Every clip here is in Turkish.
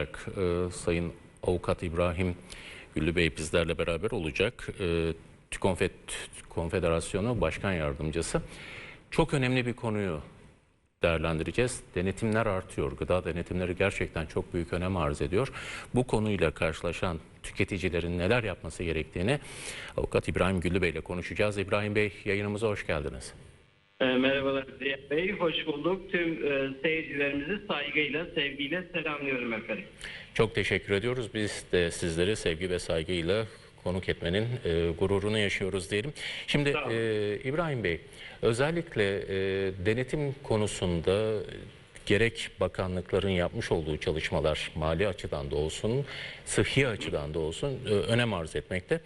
olarak e, Sayın Avukat İbrahim Güllü Bey bizlerle beraber olacak. E, TÜKONFED Konfederasyonu Başkan Yardımcısı. Çok önemli bir konuyu değerlendireceğiz. Denetimler artıyor. Gıda denetimleri gerçekten çok büyük önem arz ediyor. Bu konuyla karşılaşan tüketicilerin neler yapması gerektiğini Avukat İbrahim Güllü Bey ile konuşacağız. İbrahim Bey yayınımıza hoş geldiniz. E, Merhabalar Ziya Bey, hoş bulduk. Tüm e, seyircilerimizi saygıyla, sevgiyle selamlıyorum efendim. Çok teşekkür ediyoruz. Biz de sizleri sevgi ve saygıyla konuk etmenin e, gururunu yaşıyoruz diyelim. Şimdi e, İbrahim Bey özellikle e, denetim konusunda gerek bakanlıkların yapmış olduğu çalışmalar mali açıdan da olsun, sıhhi açıdan da olsun e, önem arz etmekte.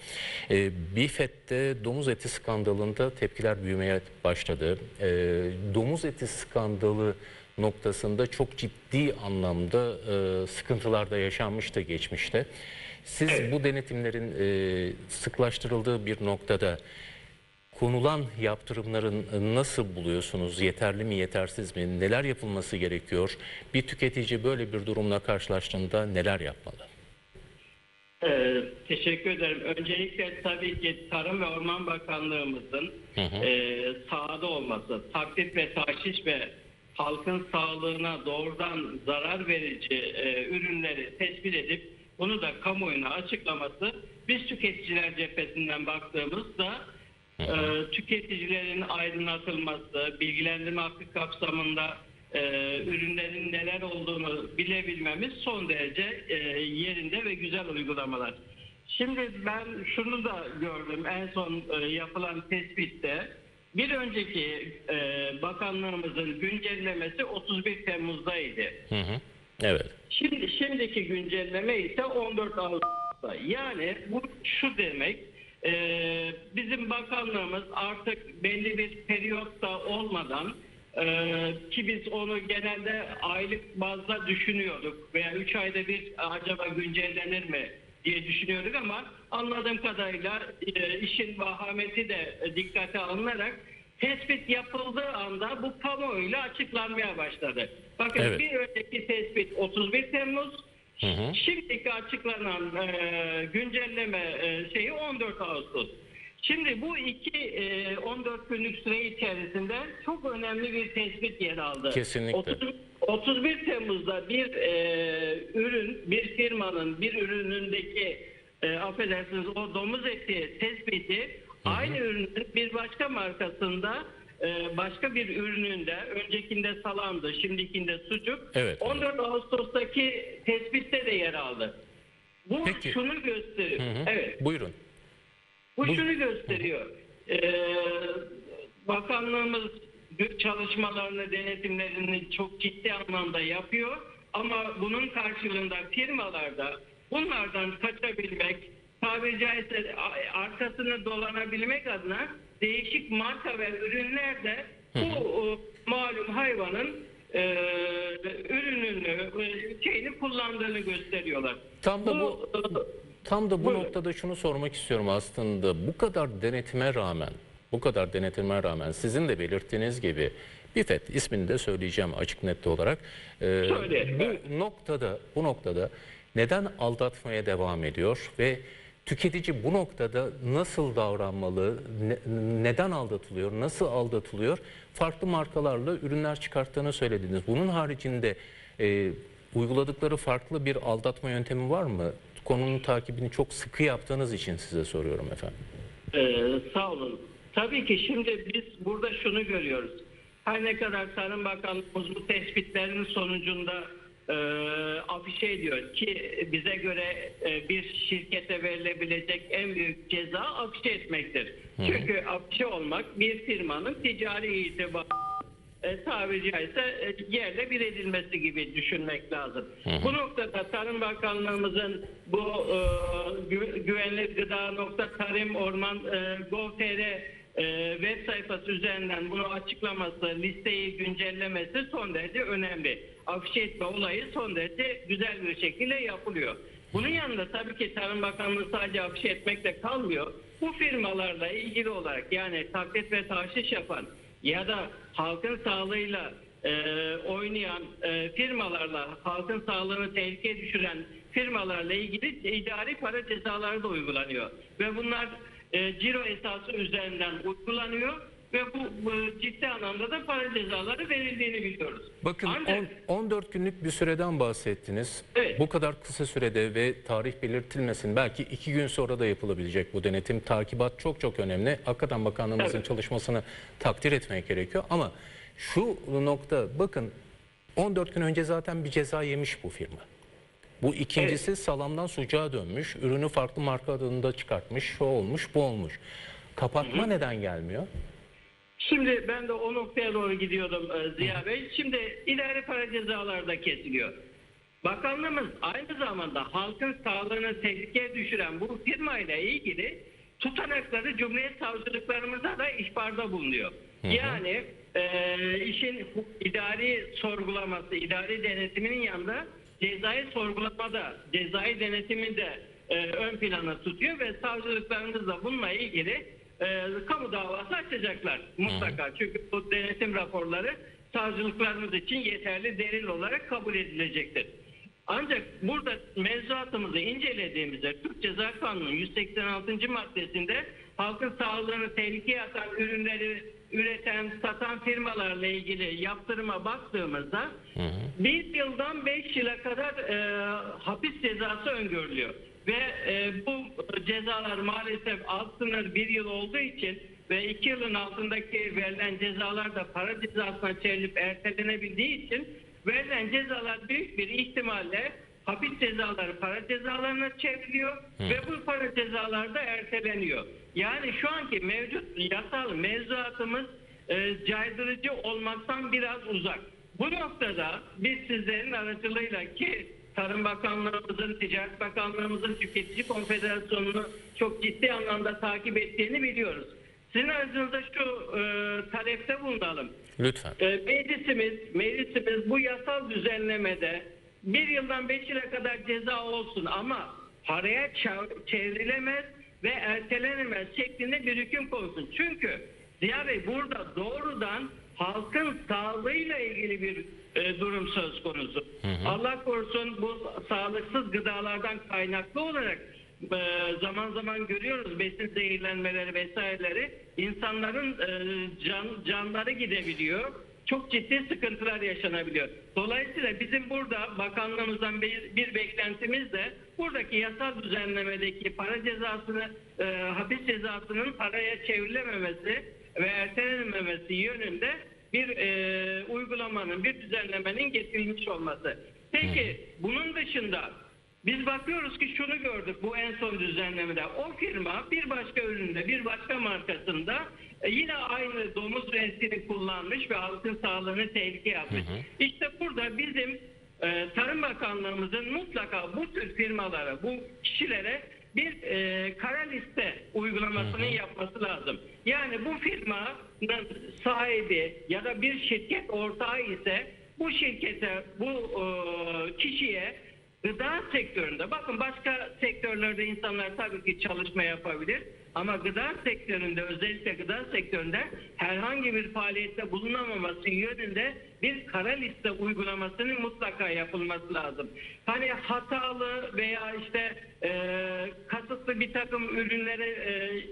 E, BİFET'te domuz eti skandalında tepkiler büyümeye başladı. E, domuz eti skandalı noktasında çok ciddi anlamda e, sıkıntılar da yaşanmıştı geçmişte. Siz bu denetimlerin e, sıklaştırıldığı bir noktada konulan yaptırımların nasıl buluyorsunuz? Yeterli mi, yetersiz mi? Neler yapılması gerekiyor? Bir tüketici böyle bir durumla karşılaştığında neler yapmalı? E, teşekkür ederim. Öncelikle tabii ki Tarım ve Orman Bakanlığımızın e, sahada olması, taklit ve tahşiş ve halkın sağlığına doğrudan zarar verici e, ürünleri tespit edip bunu da kamuoyuna açıklaması biz tüketiciler cephesinden baktığımızda e, tüketicilerin aydınlatılması, bilgilendirme hakkı kapsamında e, ürünlerin neler olduğunu bilebilmemiz son derece e, yerinde ve güzel uygulamalar. Şimdi ben şunu da gördüm en son e, yapılan tespitte bir önceki e, bakanlığımızın güncellemesi 31 Temmuz'daydı. Hı hı. Evet. Şimdi şimdiki güncelleme ise 14 Ağustos'ta. Yani bu şu demek e, bizim bakanlığımız artık belli bir periyotta olmadan e, ki biz onu genelde aylık bazda düşünüyorduk veya 3 ayda bir acaba güncellenir mi diye düşünüyorduk ama anladığım kadarıyla e, işin vahameti de dikkate alınarak tespit yapıldığı anda bu kamuoyuyla açıklanmaya başladı. Bakın Evet. bir önceki tespit 31 Temmuz, Hı hı. Şimdiki açıklanan e, güncelleme e, şeyi 14 Ağustos. Şimdi bu iki e, 14 günlük süre içerisinde çok önemli bir tespit yer aldı. Kesinlikle. 30 31 Temmuz'da bir e, ürün, bir firmanın bir ürünündeki e, affedersiniz o domuz eti tespiti aynı ürünün bir başka markasında başka bir ürününde öncekinde salamdı, şimdikinde sucuk. Evet. 14 Ağustos'taki tespitte de yer aldı. Bu Peki. şunu gösteriyor. Hı hı. Evet. Buyurun. Bu Bu- şunu gösteriyor. Ee, bakanlığımız çalışmalarını, denetimlerini çok ciddi anlamda yapıyor. Ama bunun karşılığında firmalarda bunlardan kaçabilmek, tabiri caizse arkasını dolanabilmek adına değişik marka ve ürünlerde bu e, malum hayvanın e, ürününü, e, şeyini kullandığını gösteriyorlar. Tam da bu e, Tam da bu Buyurun. noktada şunu sormak istiyorum aslında. Bu kadar denetime rağmen, bu kadar denetime rağmen sizin de belirttiğiniz gibi BİFET ismini de söyleyeceğim açık netli olarak. Ee, Söyleyelim, bu noktada bu noktada neden aldatmaya devam ediyor ve tüketici bu noktada nasıl davranmalı, ne- neden aldatılıyor, nasıl aldatılıyor? Farklı markalarla ürünler çıkarttığını söylediniz. Bunun haricinde e, uyguladıkları farklı bir aldatma yöntemi var mı? Konunun takibini çok sıkı yaptığınız için size soruyorum efendim. Ee, sağ olun. Tabii ki şimdi biz burada şunu görüyoruz. Her ne kadar Tarım Bakanlığımız bu tespitlerin sonucunda e, afişe ediyor ki bize göre e, bir şirkete verilebilecek en büyük ceza afişe etmektir. Çünkü afişe olmak bir firmanın ticari itibarı e, tabiri caizse e, yerle bir edilmesi gibi düşünmek lazım. Bu noktada Tarım Bakanlığımızın bu e, gü- güvenli gıda nokta tarım orman e, gov.tr e, web sayfası üzerinden bunu açıklaması, listeyi güncellemesi son derece önemli. Afişe etme olayı son derece güzel bir şekilde yapılıyor. Bunun yanında tabii ki Tarım Bakanlığı sadece afişe etmekle kalmıyor. Bu firmalarla ilgili olarak yani taklit ve tahşiş yapan ya da halkın sağlığıyla e, oynayan e, firmalarla halkın sağlığını tehlikeye düşüren firmalarla ilgili idari para cezaları da uygulanıyor. Ve bunlar e, ciro esası üzerinden uygulanıyor ve bu, ciddi anlamda da para cezaları verildiğini biliyoruz. Bakın Ancak- on- 14 günlük bir süreden bahsettiniz. Evet. Bu kadar kısa sürede ve tarih belirtilmesin. Belki iki gün sonra da yapılabilecek bu denetim. Takibat çok çok önemli. Hakikaten bakanlığımızın Evet. çalışmasını takdir etmek gerekiyor. Ama şu nokta bakın 14 gün önce zaten bir ceza yemiş bu firma. Bu ikincisi salamdan sucuğa dönmüş. Ürünü farklı marka adında çıkartmış. Şu olmuş bu olmuş. Kapatma neden gelmiyor? Şimdi ben de o noktaya doğru gidiyordum e, Ziya Bey. Şimdi idari para cezaları da kesiliyor. Bakanlığımız aynı zamanda halkın sağlığını tehlikeye düşüren bu firmayla ilgili tutanakları Cumhuriyet Savcılıklarımıza da ihbarda bulunuyor. Yani e, işin idari sorgulaması, idari denetiminin yanında cezai sorgulamada, cezai denetimini de e, ön plana tutuyor ve savcılıklarımız da bununla ilgili e, kamu davası açacaklar mutlaka. Çünkü bu denetim raporları savcılıklarımız için yeterli delil olarak kabul edilecektir. Ancak burada mevzuatımızı incelediğimizde Türk Ceza Kanunu'nun 186. maddesinde halkın sağlığını tehlikeye atan ürünleri üreten, satan firmalarla ilgili yaptırıma baktığımızda bir yıldan beş yıla kadar e, hapis cezası öngörülüyor. Ve e, bu cezalar maalesef alt sınır bir yıl olduğu için ve iki yılın altındaki verilen cezalar da para cezasına çevrilip ertelenebildiği için verilen cezalar büyük bir ihtimalle hapis cezaları para cezalarına çevriliyor ve bu para cezaları da erteleniyor. Yani şu anki mevcut yasal mevzuatımız e, caydırıcı olmaktan biraz uzak. Bu noktada biz sizlerin aracılığıyla ki Tarım Bakanlığımızın, Ticaret Bakanlığımızın Tüketici Konfederasyonu'nu çok ciddi anlamda takip ettiğini biliyoruz. Sizin aracınızda şu e, talepte bulunalım. Lütfen. E, meclisimiz, meclisimiz bu yasal düzenlemede bir yıldan beş yıla kadar ceza olsun ama paraya çev- çevrilemez ve ertelenemez şeklinde bir hüküm koysun. Çünkü Ziya Bey burada doğrudan halkın sağlığıyla ilgili bir e, durum söz konusu. Allah korusun bu sağlıksız gıdalardan kaynaklı olarak e, zaman zaman görüyoruz besin zehirlenmeleri vesaireleri insanların e, can, canları gidebiliyor. Çok ciddi sıkıntılar yaşanabiliyor. Dolayısıyla bizim burada bakanlığımızdan bir, bir beklentimiz de buradaki yasal düzenlemedeki para cezasını, e, hapis cezasının paraya çevrilememesi ve ertelenmemesi yönünde bir e, uygulamanın, bir düzenlemenin getirilmiş olması. Peki bunun dışında biz bakıyoruz ki şunu gördük bu en son düzenlemede. O firma bir başka üründe, bir başka markasında e, yine aynı domuz rensini kullanmış ve halkın sağlığını tehlikeye atmış. İşte burada bizim e, Tarım Bakanlığımızın mutlaka bu tür firmalara, bu kişilere bir e, kara liste uygulamasını yapması lazım. Yani bu firmanın sahibi ya da bir şirket ortağı ise bu şirkete, bu e, kişiye gıda sektöründe, bakın başka sektörlerde insanlar tabii ki çalışma yapabilir ama gıda sektöründe özellikle gıda sektöründe herhangi bir faaliyette bulunamaması yönünde bir kara liste uygulamasının mutlaka yapılması lazım. Hani hatalı veya işte e, kasıtlı bir takım ürünlere e,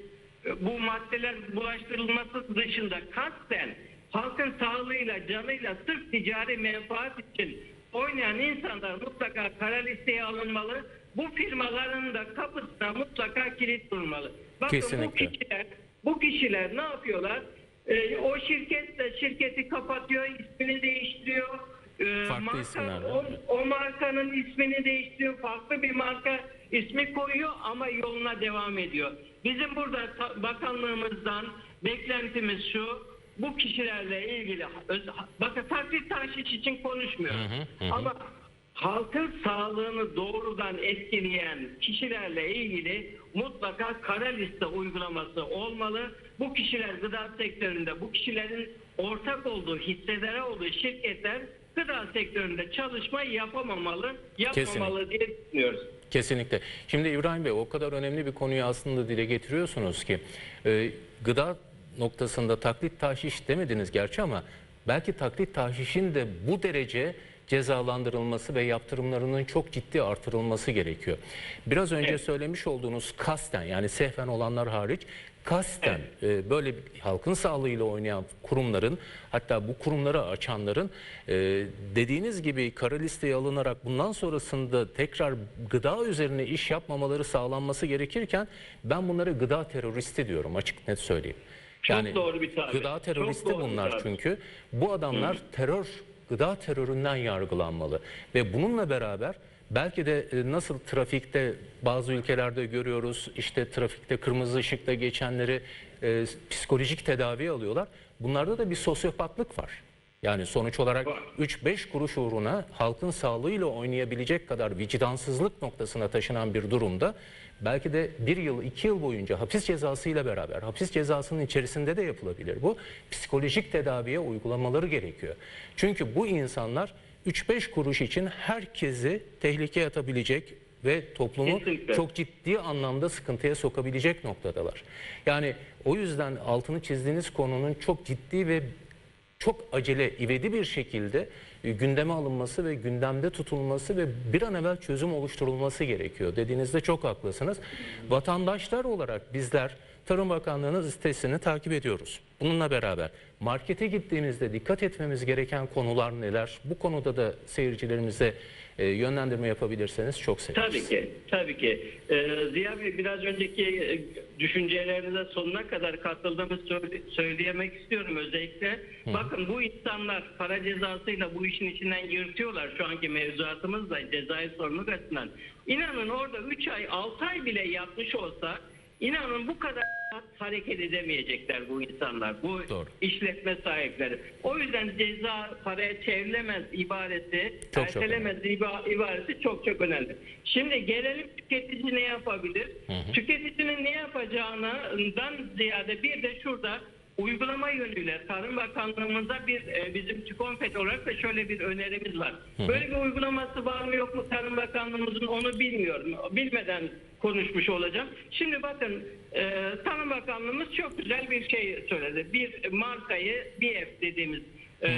bu maddeler bulaştırılması dışında kasten halkın sağlığıyla, canıyla sırf ticari menfaat için oynayan insanlar mutlaka kara listeye alınmalı. Bu firmaların da kapısına mutlaka kilit durmalı. Bakın bu Kesinlikle. kişiler, bu kişiler ne yapıyorlar? Ee, o şirket de şirketi kapatıyor, ismini değiştiriyor. Ee, Farklı isimlerle. o, o markanın ismini değiştiriyor, farklı bir marka ismi koyuyor ama yoluna devam ediyor. Bizim burada bakanlığımızdan beklentimiz şu, bu kişilerle ilgili, bakın taklit tahşiş için konuşmuyorum ama halkın sağlığını doğrudan etkileyen kişilerle ilgili mutlaka kara liste uygulaması olmalı. Bu kişiler gıda sektöründe, bu kişilerin ortak olduğu, hissedere olduğu şirketler gıda sektöründe çalışma yapamamalı, yapmamalı diye düşünüyoruz. Kesinlikle. Şimdi İbrahim Bey o kadar önemli bir konuyu aslında dile getiriyorsunuz ki e, gıda noktasında taklit taşiş demediniz gerçi ama belki taklit tahşişin de bu derece cezalandırılması ve yaptırımlarının çok ciddi artırılması gerekiyor. Biraz önce Evet. söylemiş olduğunuz kasten yani sehven olanlar hariç kasten e, böyle halkın sağlığıyla oynayan kurumların hatta bu kurumları açanların e, dediğiniz gibi kara listeye alınarak bundan sonrasında tekrar gıda üzerine iş yapmamaları sağlanması gerekirken ben bunlara gıda teröristi diyorum açık net söyleyeyim. Çok doğru bir tabir. Gıda teröristi bunlar çünkü. Bu adamlar terör, gıda teröründen yargılanmalı. Ve bununla beraber belki de e, nasıl trafikte bazı ülkelerde görüyoruz işte trafikte kırmızı ışıkta geçenleri e, psikolojik tedavi alıyorlar. Bunlarda da bir sosyopatlık var. Yani sonuç olarak Var. 3-5 kuruş uğruna halkın sağlığıyla oynayabilecek kadar vicdansızlık noktasına taşınan bir durumda belki de bir yıl, iki yıl boyunca hapis cezasıyla beraber, hapis cezasının içerisinde de yapılabilir bu. Psikolojik tedaviye uygulamaları gerekiyor. Çünkü bu insanlar 3-5 kuruş için herkesi tehlikeye atabilecek ve toplumu Kesinlikle. çok ciddi anlamda sıkıntıya sokabilecek noktadalar. Yani o yüzden altını çizdiğiniz konunun çok ciddi ve çok acele, ivedi bir şekilde e, gündeme alınması ve gündemde tutulması ve bir an evvel çözüm oluşturulması gerekiyor. Dediğinizde çok haklısınız. Vatandaşlar olarak bizler Tarım Bakanlığı'nın sitesini takip ediyoruz. Bununla beraber markete gittiğimizde dikkat etmemiz gereken konular neler? Bu konuda da seyircilerimize e, yönlendirme yapabilirseniz çok seviniriz. Tabii ki, tabii ki. Ee, Ziya Bey biraz önceki e, düşüncelerinize sonuna kadar katıldığımı söyle- söyleyemek istiyorum özellikle. Bakın bu insanlar para cezasıyla bu işin içinden yırtıyorlar şu anki mevzuatımızla cezai sorumluluk açısından. İnanın orada 3 ay 6 ay bile yatmış olsa inanın bu kadar hareket edemeyecekler bu insanlar, bu Doğru. işletme sahipleri. O yüzden ceza paraya çevrilemez ibaresi, Çok çok ertelemez iba- ibaresi çok çok önemli. Şimdi gelelim tüketici ne yapabilir? Tüketicinin ne yapacağından ziyade bir de şurada uygulama yönüyle Tarım Bakanlığımıza bir e, bizim TÜKONFET olarak da şöyle bir önerimiz var. Böyle bir uygulaması var mı yok mu Tarım Bakanlığımızın onu bilmiyorum. Bilmeden konuşmuş olacağım. Şimdi bakın e, Tarım Bakanlığımız çok güzel bir şey söyledi. Bir markayı BF dediğimiz e,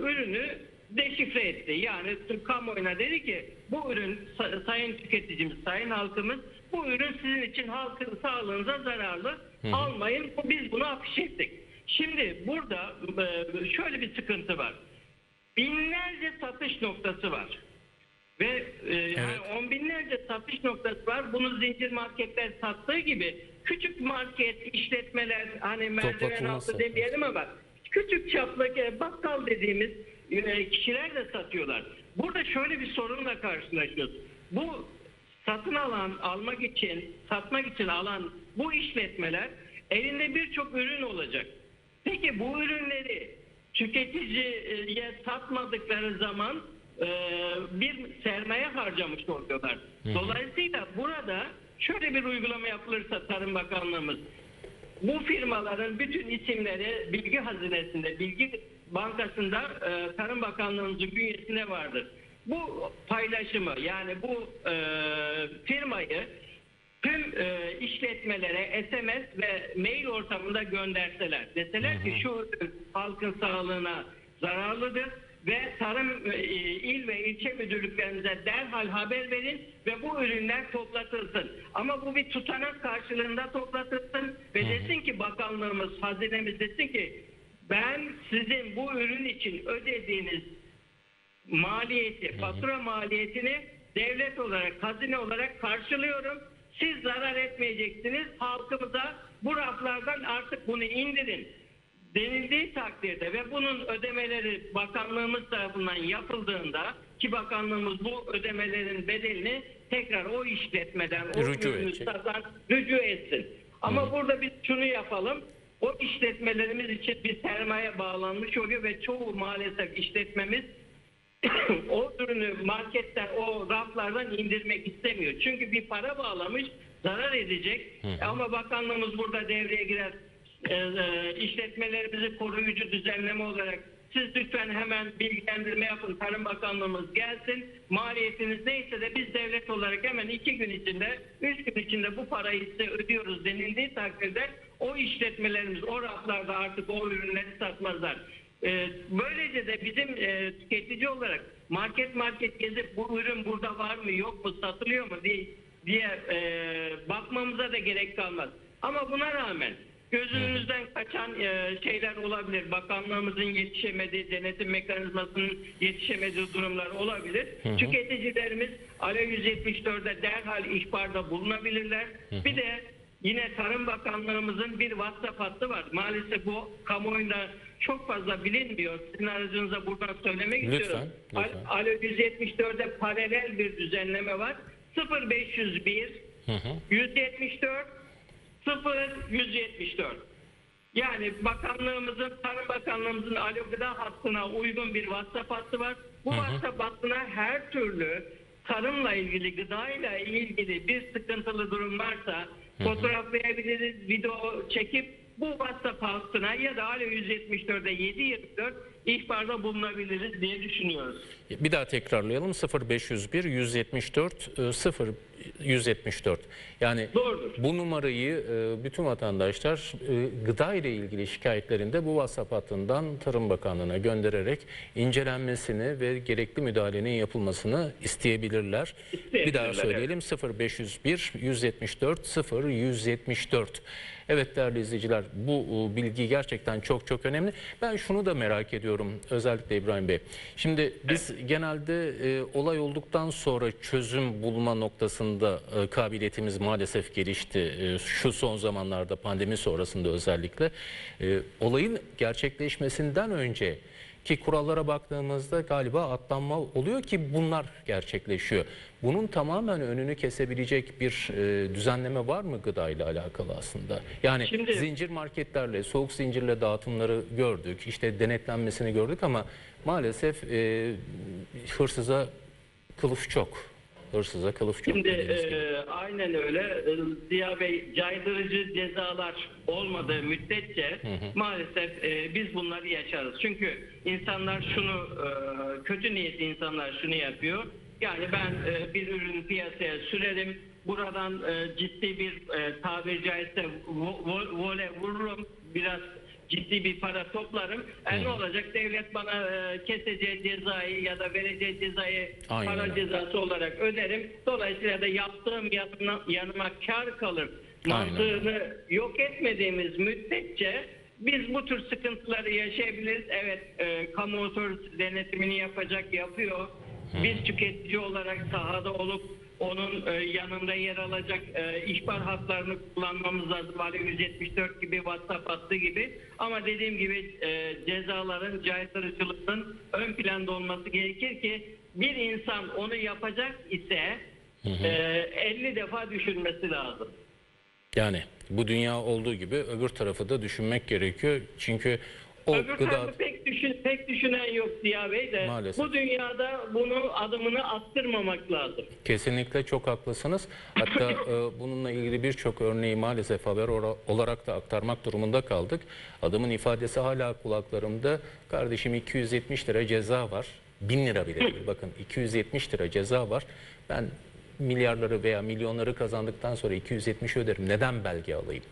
ürünü deşifre etti. Yani kamuoyuna dedi ki bu ürün sa- sayın tüketicimiz, sayın halkımız bu ürün sizin için halkın sağlığınıza zararlı. Almayın. Biz bunu afiş ettik. Şimdi burada e, şöyle bir sıkıntı var. Binlerce satış noktası var. E, binlerce satış noktası var. Bunu zincir marketler sattığı gibi küçük market işletmeler hani merdiven altı demeyelim ama küçük çaplı e, bakkal dediğimiz e, kişiler de satıyorlar. Burada şöyle bir sorunla karşılaşıyoruz. Bu satın alan, almak için, satmak için alan bu işletmeler elinde birçok ürün olacak. Peki bu ürünleri tüketiciye satmadıkları zaman e, bir sermaye harcamış oluyorlar. Dolayısıyla burada şöyle bir uygulama yapılırsa Tarım Bakanlığımız bu firmaların bütün isimleri bilgi hazinesinde, bilgi bankasında e, Tarım Bakanlığımızın bünyesinde vardır. Bu paylaşımı yani bu e, firmayı tüm e, işletmelere SMS ve mail ortamında gönderseler. Deseler ki şu halkın sağlığına zararlıdır ve tarım e, il ve ilçe müdürlüklerimize derhal haber verin ve bu ürünler toplatılsın. Ama bu bir tutanak karşılığında toplatılsın ve desin ki bakanlığımız, hazinemiz desin ki ben sizin bu ürün için ödediğiniz maliyeti, fatura maliyetini devlet olarak, hazine olarak karşılıyorum. Siz zarar etmeyeceksiniz. Halkımıza bu raflardan artık bunu indirin denildiği takdirde ve bunun ödemeleri bakanlığımız tarafından yapıldığında ki bakanlığımız bu ödemelerin bedelini tekrar o işletmeden o Rücu satan rücu etsin. Ama burada biz şunu yapalım. O işletmelerimiz için bir sermaye bağlanmış oluyor ve çoğu maalesef işletmemiz o ürünü marketten o raflardan indirmek istemiyor. Çünkü bir para bağlamış zarar edecek. Ama bakanlığımız burada devreye girer. Ee, e, işletmelerimizi koruyucu düzenleme olarak siz lütfen hemen bilgilendirme yapın. Tarım Bakanlığımız gelsin. Maliyetiniz neyse de biz devlet olarak hemen iki gün içinde, üç gün içinde bu parayı size ödüyoruz denildiği takdirde o işletmelerimiz o raflarda artık o ürünleri satmazlar. E, böylece de bizim e, tüketici olarak market market gezip bu ürün burada var mı yok mu satılıyor mu diye, diye e, bakmamıza da gerek kalmaz. Ama buna rağmen gözümüzden kaçan e, şeyler olabilir. Bakanlığımızın yetişemediği, denetim mekanizmasının yetişemediği durumlar olabilir. Tüketicilerimiz Alo 174'de derhal ihbarda bulunabilirler. Bir de yine Tarım Bakanlığımızın bir WhatsApp hattı var. Maalesef bu kamuoyunda çok fazla bilinmiyor. Sizin aracınıza buradan söylemek Lütfen, istiyorum. lütfen. Al- Alo 174'de paralel bir düzenleme var. 0501 Hı hı. 174 0 174. Yani bakanlığımızın, Tarım Bakanlığımızın Alo Gıda hattına uygun bir WhatsApp hattı var. Bu WhatsApp hattına her türlü tarımla ilgili, gıdayla ilgili bir sıkıntılı durum varsa fotoğraflayabiliriz, video çekip bu WhatsApp hattına ya da Alo 174'e 724 ihbarda bulunabiliriz diye düşünüyoruz. Bir daha tekrarlayalım 0501 174 e, 0 174. Yani Doğrudur. bu numarayı e, bütün vatandaşlar e, gıda ile ilgili şikayetlerinde bu WhatsApp hattından Tarım Bakanlığı'na göndererek incelenmesini ve gerekli müdahalenin yapılmasını isteyebilirler. Bir daha İsteyebilirler, söyleyelim 0501 174 0 174. Evet değerli izleyiciler bu e, bilgi gerçekten çok çok önemli. Ben şunu da merak ediyorum özellikle İbrahim Bey. Şimdi biz genelde e, olay olduktan sonra çözüm bulma noktasında e, kabiliyetimiz maalesef gelişti. E, şu son zamanlarda pandemi sonrasında özellikle e, olayın gerçekleşmesinden önce ki kurallara baktığımızda galiba atlanma oluyor ki bunlar gerçekleşiyor. Bunun tamamen önünü kesebilecek bir e, düzenleme var mı gıda ile alakalı aslında? Yani Şimdi- zincir marketlerle, soğuk zincirle dağıtımları gördük, işte denetlenmesini gördük ama maalesef e, hırsıza kılıf çok. Hırsıza kılıf çok. Şimdi e, aynen öyle. E, Ziya Bey caydırıcı cezalar olmadığı müddetçe maalesef e, biz bunları yaşarız. Çünkü insanlar şunu e, kötü niyetli insanlar şunu yapıyor. Yani ben e, bir ürünü piyasaya sürerim. Buradan e, ciddi bir e, tabiri caizse vo- vo- vole vururum. Biraz ciddi bir para toplarım. E, ne olacak? Devlet bana e, keseceği cezayı ya da vereceği cezayı Aynen para öyle. cezası olarak öderim. Dolayısıyla da yaptığım yanına, yanıma kar kalır. Mantığını yok etmediğimiz müddetçe biz bu tür sıkıntıları yaşayabiliriz. Evet, e, kamu otoritesi denetimini yapacak, yapıyor. Biz tüketici olarak sahada olup onun e, yanında yer alacak e, ihbar hatlarını kullanmamız lazım. Ali 174 gibi, WhatsApp hattı gibi. Ama dediğim gibi e, cezaların, caydırıcılığının ön planda olması gerekir ki bir insan onu yapacak ise e, 50 defa düşünmesi lazım. Yani bu dünya olduğu gibi öbür tarafı da düşünmek gerekiyor. Çünkü o Öbür gıda tarafı pek, düşün, pek düşünen yok Ziya Bey de Maalesef. bu dünyada bunu adımını attırmamak lazım. Kesinlikle çok haklısınız. Hatta e, bununla ilgili birçok örneği maalesef haber olarak da aktarmak durumunda kaldık. Adamın ifadesi hala kulaklarımda. Kardeşim 270 lira ceza var. 1000 lira bile değil. Bakın 270 lira ceza var. Ben milyarları veya milyonları kazandıktan sonra 270 öderim. Neden belge alayım?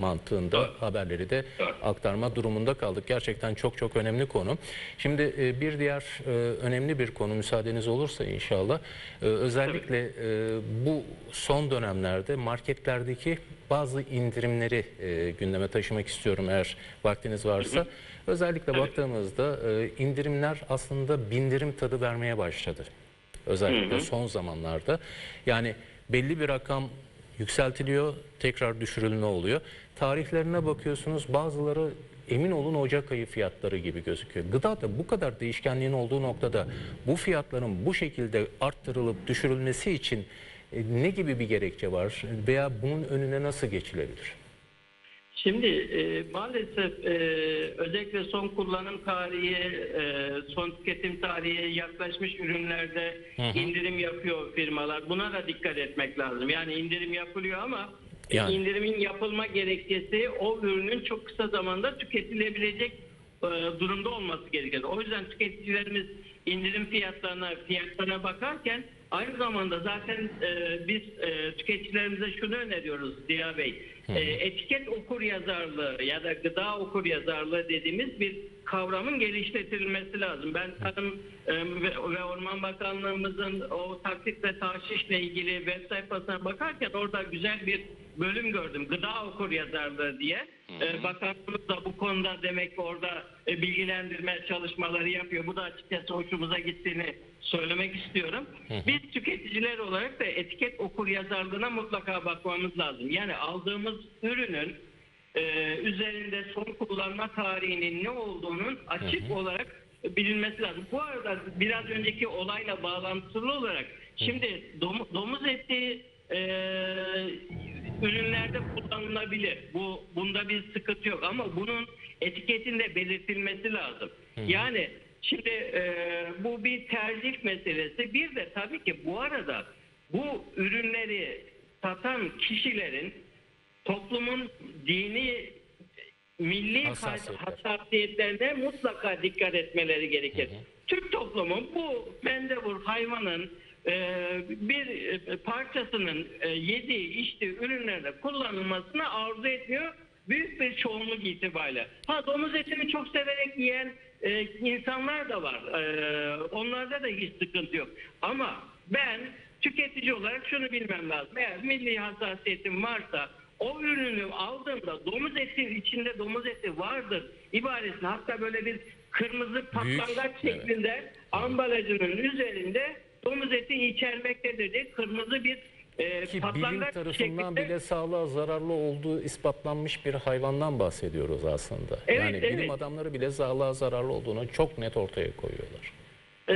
Mantığında haberleri de aktarma durumunda kaldık. Gerçekten çok çok önemli konu. Şimdi e, bir diğer e, önemli bir konu müsaadeniz olursa inşallah e, özellikle bu son dönemlerde marketlerdeki bazı indirimleri gündeme taşımak istiyorum eğer vaktiniz varsa. Özellikle baktığımızda indirimler aslında bindirim tadı vermeye başladı. Özellikle son zamanlarda. Yani belli bir rakam yükseltiliyor, tekrar düşürülme oluyor. Tarihlerine bakıyorsunuz bazıları emin olun Ocak ayı fiyatları gibi gözüküyor. Gıda da bu kadar değişkenliğin olduğu noktada bu fiyatların bu şekilde arttırılıp düşürülmesi için e, ne gibi bir gerekçe var veya bunun önüne nasıl geçilebilir? Şimdi e, maalesef e, özellikle son kullanım tarihi, e, son tüketim tarihi yaklaşmış ürünlerde indirim yapıyor firmalar. Buna da dikkat etmek lazım. Yani indirim yapılıyor ama Yani. indirimin yapılma gerekçesi o ürünün çok kısa zamanda tüketilebilecek e, durumda olması gerekir. O yüzden tüketicilerimiz indirim fiyatlarına fiyatlarına bakarken aynı zamanda zaten e, biz e, tüketicilerimize şunu öneriyoruz Ziya Bey. E, etiket okur yazarlığı ya da gıda okur yazarlığı dediğimiz bir kavramın geliştirilmesi lazım. Ben Tarım e, ve, ve Orman Bakanlığımızın o taksit ve tahşişle ilgili web sayfasına bakarken orada güzel bir bölüm gördüm. Gıda okur yazarlığı diye. E, bakanlığımız da bu konuda demek ki orada e, bilgilendirme çalışmaları yapıyor. Bu da açıkçası hoşumuza gittiğini söylemek istiyorum. Biz tüketiciler olarak da etiket okur yazarlığına mutlaka bakmamız lazım. Yani aldığımız ürünün e, üzerinde son kullanma tarihinin ne olduğunun açık olarak bilinmesi lazım. Bu arada biraz önceki olayla bağlantılı olarak şimdi dom- domuz eti e, ürünlerde kullanılabilir. Bu bunda bir sıkıntı yok ama bunun etiketinde belirtilmesi lazım. Yani şimdi e, bu bir tercih meselesi. Bir de tabii ki bu arada bu ürünleri satan kişilerin toplumun dini milli Hassasiyetler. hassasiyetlerine mutlaka dikkat etmeleri gerekir. Türk toplumu bu mendebur hayvanın bir e, parçasının e, yediği, içtiği ürünlerde kullanılmasını arzu etmiyor. Büyük bir çoğunluk itibariyle. Ha domuz etini çok severek yiyen e, insanlar da var. E, onlarda da hiç sıkıntı yok. Ama ben tüketici olarak şunu bilmem lazım. Eğer milli hassasiyetim varsa o ürünü aldığımda domuz eti içinde domuz eti vardır ibaresini hatta böyle bir kırmızı patlangaç evet. şeklinde ambalajının üzerinde domuz eti içermektedir diye kırmızı bir e, Ki bilim patlangaç tarafından şeklinde bile sağlığa zararlı olduğu ispatlanmış bir hayvandan bahsediyoruz aslında. Evet, yani bilim evet. adamları bile sağlığa zararlı olduğunu çok net ortaya koyuyorlar. Ee,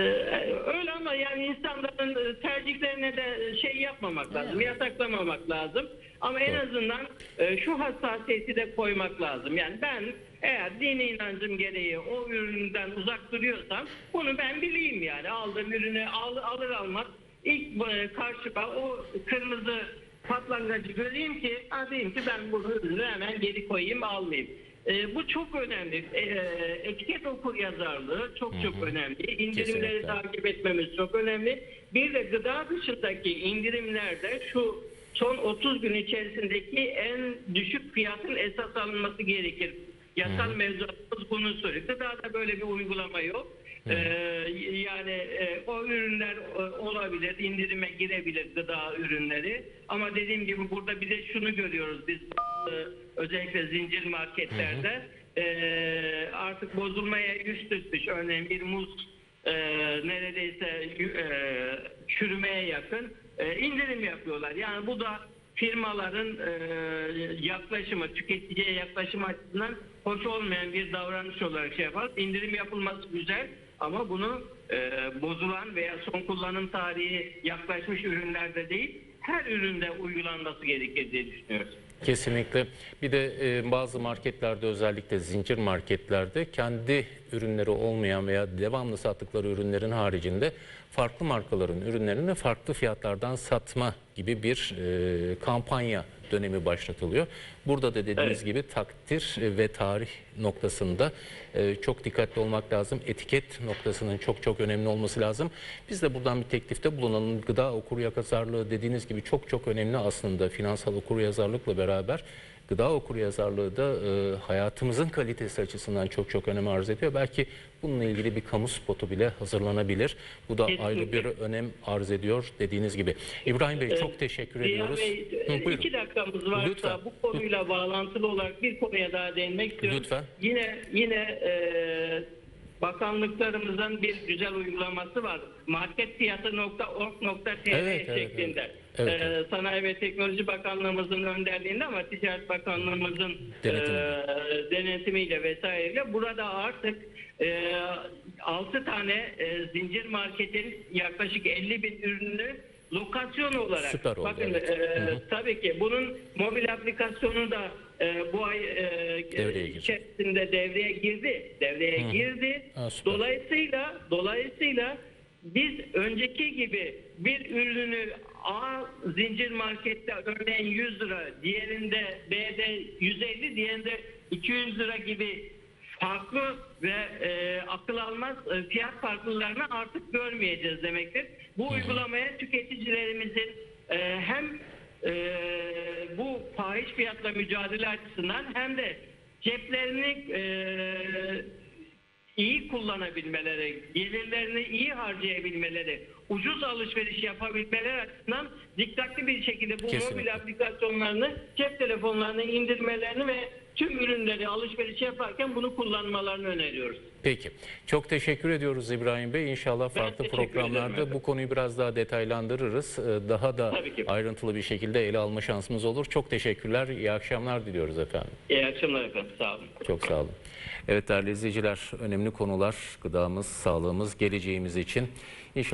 öyle ama yani insanların e, tercihlerine de şey yapmamak lazım, yasaklamamak lazım. Ama en azından e, şu hassasiyeti de koymak lazım. Yani ben eğer dini inancım gereği o üründen uzak duruyorsam bunu ben bileyim yani. Aldığım ürünü al, alır almaz ilk e, karşıma o kırmızı patlangacı göreyim ki ha diyeyim ki ben bu ürünü hemen geri koyayım almayayım. E, bu çok önemli. E, etiket okur yazarlığı çok çok önemli. İndirimleri Kesinlikle. takip etmemiz çok önemli. Bir de gıda dışındaki indirimlerde şu son 30 gün içerisindeki en düşük fiyatın esas alınması gerekir. Yasal mevzuatımız bunu söylüyor. Gıdada böyle bir uygulama yok. Ee, yani e, o ürünler e, olabilir, indirime girebilir gıda ürünleri. Ama dediğim gibi burada bir de şunu görüyoruz biz e, özellikle zincir marketlerde e, artık bozulmaya yüz tutmuş. Örneğin bir muz e, neredeyse e, çürümeye yakın e, indirim yapıyorlar. Yani bu da firmaların e, yaklaşımı, tüketiciye yaklaşım açısından hoş olmayan bir davranış olarak şey yapar. İndirim yapılması güzel ama bunu e, bozulan veya son kullanım tarihi yaklaşmış ürünlerde değil, her üründe uygulanması gerekir diye düşünüyoruz. Kesinlikle. Bir de e, bazı marketlerde özellikle zincir marketlerde kendi ürünleri olmayan veya devamlı sattıkları ürünlerin haricinde farklı markaların ürünlerini farklı fiyatlardan satma gibi bir e, kampanya dönemi başlatılıyor. Burada da dediğiniz Evet. gibi takdir ve tarih noktasında e, çok dikkatli olmak lazım. Etiket noktasının çok çok önemli olması lazım. Biz de buradan bir teklifte bulunalım. Gıda okuryazarlığı dediğiniz gibi çok çok önemli aslında finansal okuryazarlıkla beraber. Gıda okuryazarlığı da e, hayatımızın kalitesi açısından çok çok önem arz ediyor. Belki bununla ilgili bir kamu spotu bile hazırlanabilir. Bu da ayrı bir Kesinlikle. önem arz ediyor dediğiniz gibi. İbrahim Bey çok teşekkür Ziya ediyoruz. Bey, Hı, e, buyurun. iki dakikamız varsa Lütfen. bu konuyla bağlantılı olarak bir konuya daha değinmek istiyorum. Lütfen. Yine yine e, bakanlıklarımızın bir güzel uygulaması var. Marketfiyatı.org.tr Evet, evet, şeklinde. evet. Evet, E, evet. Sanayi ve Teknoloji Bakanlığımızın önderliğinde ama Ticaret Bakanlığımızın Denetimiyle. e, denetimiyle vesaireyle burada artık e, 6 tane e, zincir marketin yaklaşık 50 bin ürünü lokasyon olarak Süper oldu, bakın evet. e, tabii ki bunun mobil aplikasyonu da e, bu ay e, Devreye içerisinde devreye girdi. Devreye girdi. Ha, süper. dolayısıyla dolayısıyla biz önceki gibi bir ürünü A zincir markette örneğin 100 lira, diğerinde B'de 150, diğerinde 200 lira gibi farklı ve e, akıl almaz e, fiyat farklılarını artık görmeyeceğiz demektir. Bu uygulamaya tüketicilerimizin e, hem e, bu fahiş fiyatla mücadele açısından hem de ceplerini e, iyi kullanabilmeleri, gelirlerini iyi harcayabilmeleri, ucuz alışveriş yapabilmeleri açısından dikkatli bir şekilde bu Kesinlikle. mobil aplikasyonlarını cep telefonlarına indirmelerini ve tüm ürünleri alışveriş yaparken bunu kullanmalarını öneriyoruz. Peki. Çok teşekkür ediyoruz İbrahim Bey. İnşallah farklı programlarda bu konuyu biraz daha detaylandırırız. Ee, Daha da ayrıntılı bir şekilde ele alma şansımız olur. Çok teşekkürler. İyi akşamlar diliyoruz efendim. İyi akşamlar efendim. Sağ olun. Çok sağ olun. Evet değerli izleyiciler, önemli konular gıdamız, sağlığımız, geleceğimiz için. İnşallah